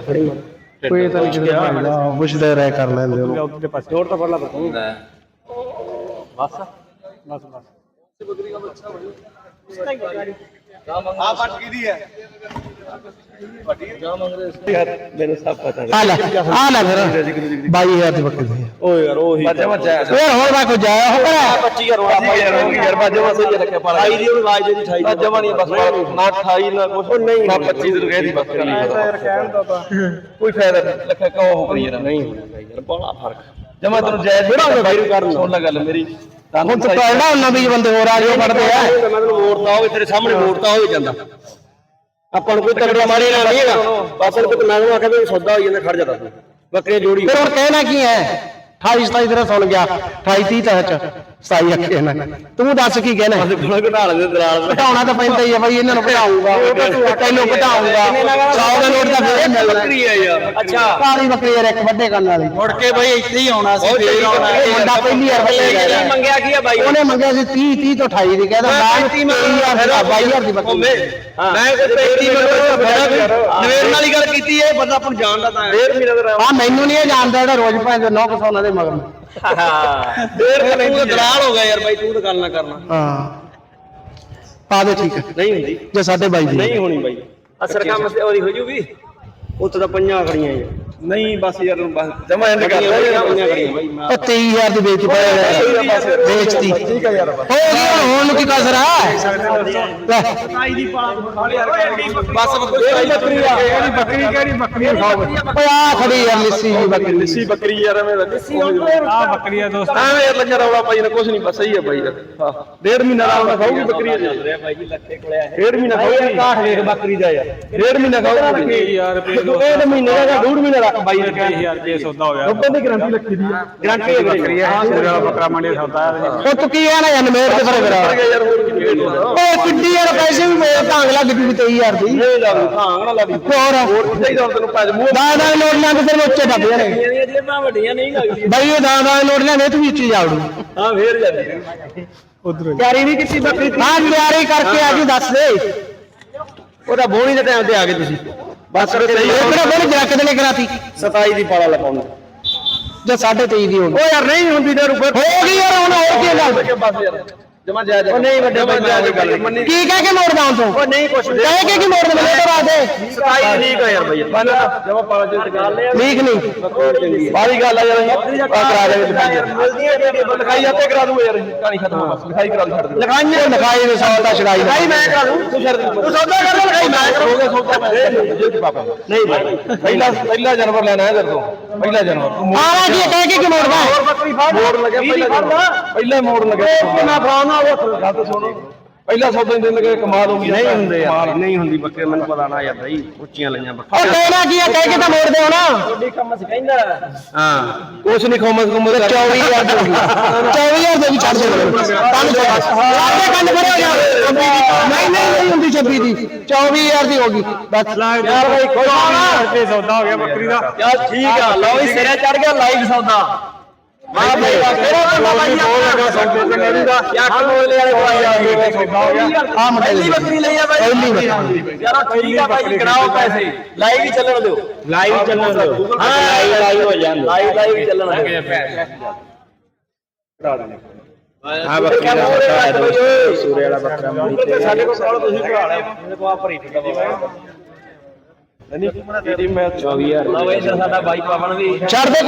ਫੜੀ ਕੋਈ ਤਾਂ ਨਹੀਂ ਭਾਈਦਾ ਪੁੱਛਦੇ ਰਹਿ ਕਰ ਲੈਂਦੇ ਉਹ ਉੱਤੇ ਪਾਸੇ। ਜੋਰ ਤਾਂ ਫੜ ਲਾ ਬਸ ਬਸ ਬਸ। ਆ ਫਟ ਕਿਹਦੀ ਹੈ ਮੈਨੂੰ ਸਭ ਪਤਾ ਆ ਲੈ ਆ ਲੈ ਫਿਰ 22000 ਦੀ ਬੱਕਰੀ ਦੀ ਓਏ ਯਾਰ ਉਹੀ ਬੱਚਾ ਬੱਚਾ ਫੇਰ ਹੋਰ ਮੈਂ ਕੋ ਜਾਇਆ ਹੋ ਕਰਾ 25 ਕਰੋ ਆਪਾਂ ਯਾਰ ਹੋ ਗਈ ਯਾਰ ਬਾਜੇ ਵਾਸੇ ਜੇ ਰੱਖਿਆ ਪਾਲਾ 28 ਦੀ ਉਹ ਆਵਾਜ਼ ਦੇ 28 ਨਾ ਜਮਾ ਨਹੀਂ ਬਸ ਨਾ 28 ਨਾ ਕੁਛ ਨਹੀਂ ਨਾ 25 ਦੀ ਕਹਿ ਦੀ ਬੱਕਰੀ ਯਾਰ ਕਹਿਣ ਦਾ ਤਾਂ ਕੋਈ ਫਾਇਦਾ ਨਹੀਂ ਲੱਖਾ ਕਹੋ ਹੋ ਕਰੀ ਯਾਰ ਨਹੀਂ ਹੋਣਾ ਯਾਰ ਬੜਾ ਫ਼ਰਕ ਜਮਾ ਤੈਨੂੰ ਜਾਇਜ਼ ਬੜਾ ਬਾਈ ਕਰਨ ਸੁਣ ਲੈ ਗੱਲ ਮੇਰੀ ਹੁਣ ਤਾਂ ਟੋਲਦਾ ਉਹਨਾਂ ਵੀ ਬੰਦੇ ਹੋਰ ਆ ਗਏ ਫੜਦੇ ਆ। ਹੋਵੇ ਤੇਰੇ ਸਾਹਮਣੇ ਹੋਵੇ ਜਾਂਦਾ। ਆਪਾਂ ਨੂੰ ਕੋਈ ਤਗੜਾ ਮਾਰੇ ਨਾਲ ਨਹੀਂ ਹੈਗਾ ਬਸ ਉਹ ਤੇ ਮੈਂ ਉਹਨੂੰ ਆਖਿਆ ਵੀ ਸੌਦਾ ਹੋਈ ਜਾਂਦਾ ਖੜ ਤੂੰ ਜੋੜੀ ਫਿਰ ਹੁਣ ਕਹਿਣਾ ਕੀ ਹੈ? 28 27 ਤੇਰਾ ਸੁਣ ਗਿਆ। 28 30 ਤਾਂ 27 ਅੱਖੇ ਨਾ। ਤੂੰ ਦੱਸ ਕੀ ਕਹਿਣਾ ਘਟਾ ਲੈਂਦੇ ਦਲਾਲ ਘਟਾਉਣਾ ਤਾਂ ਪੈਂਦਾ ਹੀ ਆ ਬਾਈ ਇਹਨਾਂ ਨੂੰ ਘਟਾਊਗਾ। ਤੈਨੂੰ ਘਟਾਊਗਾ। 100 ਦਾ ਨੋਟ ਤਾਂ ਫੇਰ ਮਿਲਣਾ। ਬੱਕਰੀ ਹੈ ਯਾਰ ਅੱਛਾ। ਕਾਲੀ ਬੱਕਰੀ ਯਾਰ ਇੱਕ ਵੱਡੇ ਕੰਨ ਵਾਲੀ। ਮੁੜ ਕੇ ਬਈ ਇੱਥੇ ਹੀ ਆਉਣਾ ਸੀ ਫੇਰ ਆਉਣਾ। ਇਹ ਮੁੰਡਾ ਪਹਿਲੀ ਵਾਰ ਲੈ ਰਿਹਾ ਮੰਗਿਆ ਕੀ ਆ ਬਾਈ? ਉਹਨੇ ਮੰਗਿਆ ਸੀ 30 30 ਤੋਂ 28 ਦੀ ਕਹਿੰਦਾ ਮੈਂ 30000 ਦਾ 22000 ਦੀ ਬੱਕਰੀ ਮੈਂ ਕੋਈ ਪੈਤੀ ਮੈਨੂੰ ਫਾਇਦਾ ਵੀ ਨਵੇੜ ਵਾਲੀ ਗੱਲ ਕੀਤੀ ਹੈ ਬੰਦਾ ਆਪਾਂ ਨੂੰ ਜਾਣਦਾ ਤਾਂ ਡੇਢ ਮਹੀਨਾ ਦਾ ਹਾਂ ਮੈਨੂੰ ਨਹੀਂ ਇਹ ਜਾਣਦਾ ਜਿਹੜਾ ਰੋਜ਼ ਭਾਂਜ 900 ਉਹਨਾਂ ਦੇ ਮਗਰ। ਡੇਢ ਤੂੰ ਤਾਂ ਦਲਾਲ ਹੋ ਗਿਆ ਯਾਰ ਬਾਈ ਤੂੰ ਤਾਂ ਗੱਲ ਨਾ ਕਰਨਾ। ਹਾਂ। ਪਾ ਦੇ ਠੀਕ ਹੈ। ਨਹੀਂ ਹੁੰਦੀ। ਜੇ ਸਾਡੇ ਬਾਈ ਦੀ। ਨਹੀਂ ਹੋਣੀ ਬਾਈ। ਅਸਰ ਕੰਮ ਤੇ ਉਹਦੀ ਹੋ ਜੂਗੀ। ਉੱਥੇ ਤਾਂ ਪੰਜਾਂ ਖੜੀਆਂ ਯਾਰ ਨਹੀਂ ਬਸ ਯਾਰ ਬਸ ਜਮਾ ਐਂਡ ਕਰ ਲੈ। ਉਹ 23000 ਦੀ ਵੇਚ ਪਾਇਆ ਵੇਚਤੀ। ਠੀਕ ਹੈ ਯਾਰ ਹੋ ਗਈ ਹੁਣ ਨੂੰ ਕੀ ਕਸਰ ਆ? ਲੈ। ਬਸ ਬੱਕਰੀ ਬੱਕਰੀ ਆ। ਕਿਹੜੀ ਬੱਕਰੀ ਕਿਹੜੀ ਬੱਕਰੀ ਖਾਓ ਓਏ ਆ ਖੜੀ ਯਾਰ ਲਿੱਸੀ ਜੀ ਬੱਕਰੀ। ਲੱਸੀ ਬੱਕਰੀ ਯਾਰ ਐਵੇਂ ਲੱਸੀ ਆ ਬੱਕਰੀ ਆ ਦੋਸਤ। ਐਵੇਂ ਯਾਰ ਲੱਗਾ ਰੌਲਾ ਪਾਈ ਨਾ ਕੁਛ ਨਹੀਂ ਬਸ ਸਹੀ ਹੈ ਬਾਈ ਯਾਰ ਹਾਂ। ਡੇਢ ਮਹੀਨਾ ਦਾ ਆਉਂਦਾ ਖਾਊਗੀ ਬੱਕਰੀ ਚੱਲ ਰਿਹਾ ਬਾਈ ਜੀ ਲੱਖੇ ਕੋਲੇ ਆ ਡੇਢ ਮਹੀਨਾ ਖਾਊਗੀ। ਕਾਠ ਵੇਖ ਬੱਕਰੀ ਦਾ ਯਾਰ। ਡੇਢ ਮਹੀਨਾ ਖਾਊਗੀ। ਯਾਰ ਰੁਪਏ ਮਹੀਨੇ ਦਾ ਡੂਢ ਮਹੀਨਾ ਨੇ ਯਾਰ ਜੇ ਸੌਦਾ ਹੋ ਗਿਆ ਰੱਬਾਂ ਦੀ ਗਰੰਟੀ ਲੱਖੀ ਦੀ ਗਰੰਟੀ ਹੈ ਬੱਕਰੀ ਹੈ ਪੂਰਾ ਬੱਕਰਾ ਮੰਡੀ ਸੌਦਾ ਹੈ ਉਹ ਤੂੰ ਕੀ ਆ। ਨਾ ਯਾਰ ਮੇਰ ਤੇ ਫਰੇ ਮੇਰਾ ਉਹ ਕਿੱਡੀ ਯਾਰ ਪੈਸੇ ਵੀ ਮੇਰੇ ਢੰਗ ਲੱਗ ਜੂ 23000 ਦੀ। ਨਹੀਂ ਲੱਗੂ ਹਾਂ ਨਾ ਲੱਗੂ ਹੋਰ। ਹੋਰ ਹੀ ਤੈਨੂੰ ਪੈ ਮੂੰਹ ਦਾ ਦਾ ਨੋਟ ਲਾਂ ਤੇ ਉੱਚੇ ਦੱਬ ਜਾਣੇ। ਇਹਦੀਆਂ ਜੇਬਾਂ ਵੱਡੀਆਂ ਨਹੀਂ ਲੱਗਦੀਆਂ ਬਾਈ ਉਹ ਦਾ ਦਾ ਨੋਟ ਲਿਆਂਦੇ ਤੂੰ ਵੀ ਉੱਚੀ ਜਾਵੜੂ। ਹਾਂ ਫੇਰ ਜਾਂਦੀ ਉਧਰ ਤਿਆਰੀ ਨਹੀਂ ਕੀਤੀ ਬੱਕਰੀ ਦੀ ਹਾਂ ਤਿਆਰੀ ਕਰਕੇ ਆ ਜੀ ਦੱਸ ਦੇ। ਉਹਦਾ ਬੋਣੀ ਦੇ ਟਾਈਮ ਤੇ ਆ ਗਏ ਤੁਸੀਂ। ਬਸ ਸਹੀ ਇਹ ਕਿਹੜਾ ਬੜੀ ਜਰਕ ਦੇ ਨੇ ਕਰਾਤੀ। 27 ਦੀ ਪਾਲਾ ਲਪਾਉਣਾ ਜਾਂ 23.5 ਦੀ ਹੋਣੀ। ਉਹ ਯਾਰ ਨਹੀਂ ਹੁੰਦੀ ਤੇ ਰੁਪਏ ਹੋ ਗਈ ਯਾਰ ਹੁਣ ਹੋਰ ਕੀ ਗੱਲ? ਬਸ ਯਾਰ। ਜਮਾ ਜਾ ਜਾ ਉਹ ਨਹੀਂ ਵੱਡੇ ਵੱਡੇ ਗੱਲ ਮੰਨੀ ਕੀ ਕਹਿ ਕੇ ਮੋੜਦਾ ਹੁਣ ਤੂੰ? ਉਹ ਨਹੀਂ ਕੁਛ ਕਹਿ ਕੇ ਕੀ ਮੋੜਦਾ ਮੈਨੂੰ ਤਾਂ ਰਾਜੇ 27 ਠੀਕ ਆ ਯਾਰ ਬਈ। ਜਮਾ ਪਾਲਾ ਜੇ ਗੱਲ ਠੀਕ ਨਹੀਂ। ਬਾਰੀ ਗੱਲ ਆ ਯਾਰ ਆ ਕਰਾ ਦੇ ਲਿਖਾਈ ਲਿਖਾਈ ਆਪੇ ਕਰਾ ਦੂੰਗਾ ਯਾਰ ਕਹਾਣੀ ਖਤਮ ਬਸ ਲਿਖਾਈ ਕਰਾ ਦੇ ਛੱਡ ਦੇ ਲਗਾਈਆਂ ਲਗਾਈ ਦੇ ਸੌਦਾ ਛੜਾਈ ਲਿਖਾਈ ਮੈਂ ਕਰਾ ਦੂੰ। ਤੂੰ ਛੱਡ ਦੇ। ਤੂੰ ਸੌਦਾ ਕਰ ਮੈਂ। ਕਰੂੰਗਾ ਸੌਦਾ ਜੇ ਨਹੀਂ ਭਾਈ। ਪਹਿਲਾ ਪਹਿਲਾ ਜਾਨਵਰ ਲੈਣਾ ਹੈ ਤੇਰੇ ਤੋਂ। ਪਹਿਲਾ ਜਾਨਵਰ। ਤੂੰ ਆਵਾ ਕੀ ਕਹਿ ਕੇ ਕੀ ਮੋੜਦਾ ਮੋੜ ਲੱਗਿਆ ਪਹਿਲਾ ਜਾਨਵਰ। ਪਹਿਲਾ ਮੋੜ ਲੱਗਿਆ। ਮੈਂ ਫੜਾਉਣਾ ਉਹ ਗੱਲ ਸੁਣੋ। ਪਹਿਲਾ ਸੌਦਾ ਦਿਨ ਲੱਗੇ ਕਮਾਲ ਹੋ ਗਈ ਨਹੀਂ ਹੁੰਦੇ ਯਾਰ ਨਹੀਂ ਹੁੰਦੀ ਬੱਕਰੇ ਮੈਨੂੰ ਪਤਾ ਨਾ ਯਾਰ ਬਈ ਉੱਚੀਆਂ ਲਈਆਂ ਉਹ ਬੱਕਰੀਆਂ ਕਹਿਣਾ ਕੀ ਆ ਕਹਿ ਕੇ ਤਾਂ ਮੋੜਦੇ ਹੋ ਨਾ। ਤੁਹਾਡੀ ਕੰਮ ਸਿਖਾਈਂਦਾ ਹਾਂ। ਕੁਛ ਨਹੀਂ ਖੋਮਸ 24000 ਦੀ 24000 ਦੇ ਵੀ ਛੱਡ ਦੇ ਛੱਡ ਸਾਡੇ ਕੰਨ ਫੜਿਆ ਗਿਆ ਨਹੀਂ ਨਹੀਂ ਨਹੀਂ ਹੁੰਦੀ 26 ਦੀ। 24000 ਦੀ ਹੋ ਗਈ। ਬਸ। ਯਾਰ ਭਾਈ ਖੁਸ਼ ਰੁਪਏ ਸੌਦਾ ਹੋ ਗਿਆ ਬੱਕਰੀ ਦਾ। ਯਾਰ ਠੀਕ ਆ। ਲਓ ਵੀ ਸਿਰੇ ਚੜ ਗਿਆ ਲਾਈਵ ਸੌਦਾ। ਵਾਹ ਭਾਈ ਵਾਹ ਕਿਹੜਾ ਬੰਦਾ ਭਾਈ ਆ ਸੌਦੇ ਤੇ ਮੇਰੀ ਦਾ ਯਾਰ ਕੋਲੇ ਵਾਲੇ ਕੋਲ ਆ ਗਏ ਸੌਦਾ ਹੋ ਗਿਆ। ਆ ਮੁੰਡੇ ਪਹਿਲੀ ਦੀ ਬੱਕਰੀ ਲਈ ਆ ਬਾਈ ਪਹਿਲੀ ਬੱਕਰੀ। ਯਾਰ ਠੀਕ ਆ ਭਾਈ ਕਰਾਓ ਪੈਸੇ। ਲਾਈਵ ਹੀ ਚੱਲਣ ਦਿਓ। ਲਾਈਵ ਚੱਲਣ ਦਿਓ। ਹਾਂ ਲਾਈਵ ਲਾਈਵ ਹੋ ਜਾਂਦਾ। ਲਾਈਵ ਲਾਈਵ ਚੱਲਣ ਆ ਬੱਕਰੀ ਦਾ ਸੌਦਾ ਹੈ ਦੋਸਤੋ। ਸੂਰੇ ਵਾਲਾ ਬੱਕਰਾ ਮੰਡੀ ਤੇ ਸਾਡੇ ਕੋਲ ਕਾਲ ਤੁਸੀਂ ਕਰਾ ਲਿਆ। ਮੇਰੇ ਕੋਲ ਆ ਭਰੀ ਟਿੱਕਾ ਨਹੀਂ ਟੀਮ ਮੈਂ 24000 ਲਓ ਇਹ ਸਾਡਾ ਬਾਈ ਪਾਵਨ ਵੀ ਛੱਡ ਦੇ